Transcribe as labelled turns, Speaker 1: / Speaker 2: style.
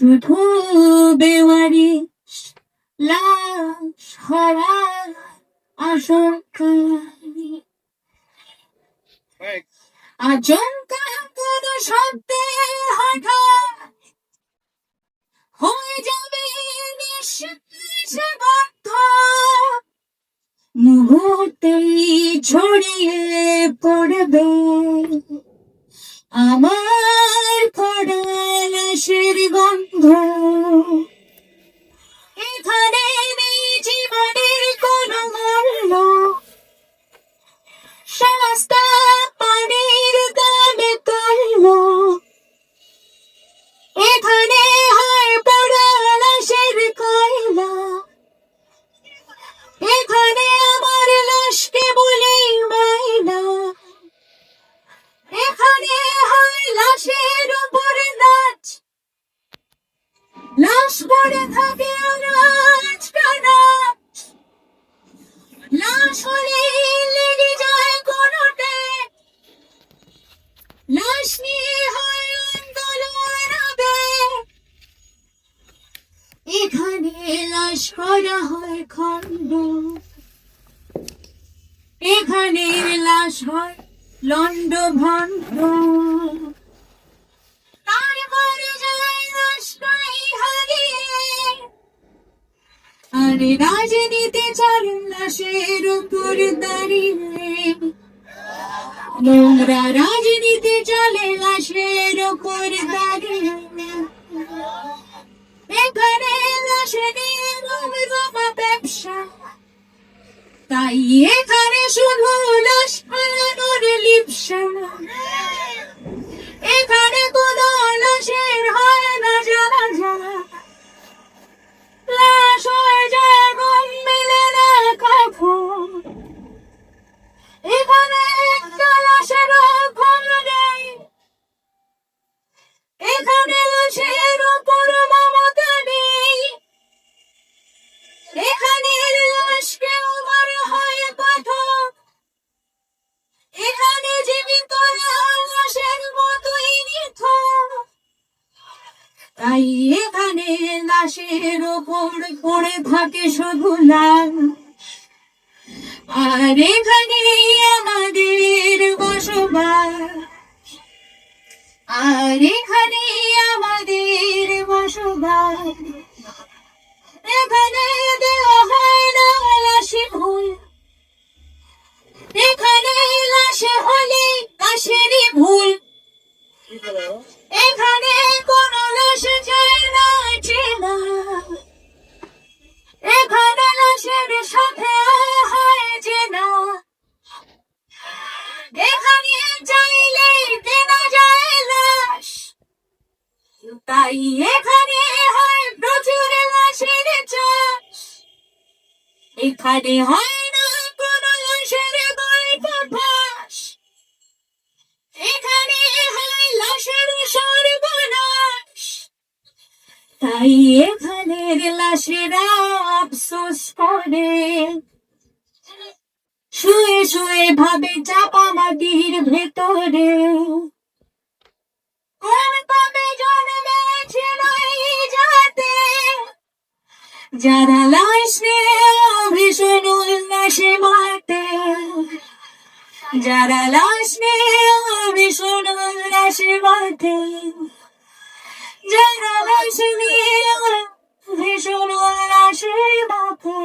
Speaker 1: শুধু বেওয়ারি লাশ হারার আশঙ্কায় আচমকা কোন শব্দে হঠাৎ হয়ে যাবে মুহূর্তেই ছড়িয়ে পড়বে। আমার পড়াশের গন্ধ। এখানে জীবনের কোন মূল্য। সস্তা পড়ে থাকে আনাজ কানাচ লাশ হলে লেগে যায় কোনোটে লাশ নিয়ে হয় আন্দোলন হবে। এখানে লাশ করা হয় খণ্ড। এখানে লাশ হয় লন্ড ভণ্ড আরে রাজনীতি চার লাশের উপর দাঁড়িয়ে। নোংরা রাজনীতি চলে লাশের উপর দাঁড়িয়ে। এখানে লাশে নিয়ে ব্যবসা। তাই এখানে শুধু লাশ পালানোর লিপসা। এখানে লাশের ওপর পড়ে থাকে শুধু আর এখানে আমাদের বসবাস। আর এখানে আমাদের বসবাস। এখানে দেওয়া হয় না লাশে ভুল। এখানে লাশে হলে লাশেরই ভুল। এখানে কোন লাশ তাই এখানে হয় প্রচুর চাষ। এখানে হয় না কোন লাশের গল্প ফাঁস। এখানে হয় লাশের সর্বনাশ। তাই এখানের লাশেরা আফসোস করে। শুয়ে শুয়ে ভাবে চাপা মাটির ভেতরে। কোন পাবে জন্মেছিল জানালায় স্নেহ, ভীষণ উল্লাসে মারতে জানালায় স্নেহ, ভীষণ উল্লাসে মারতে জানালায় স্নেহ, ভীষণ উল্লাসে মারতে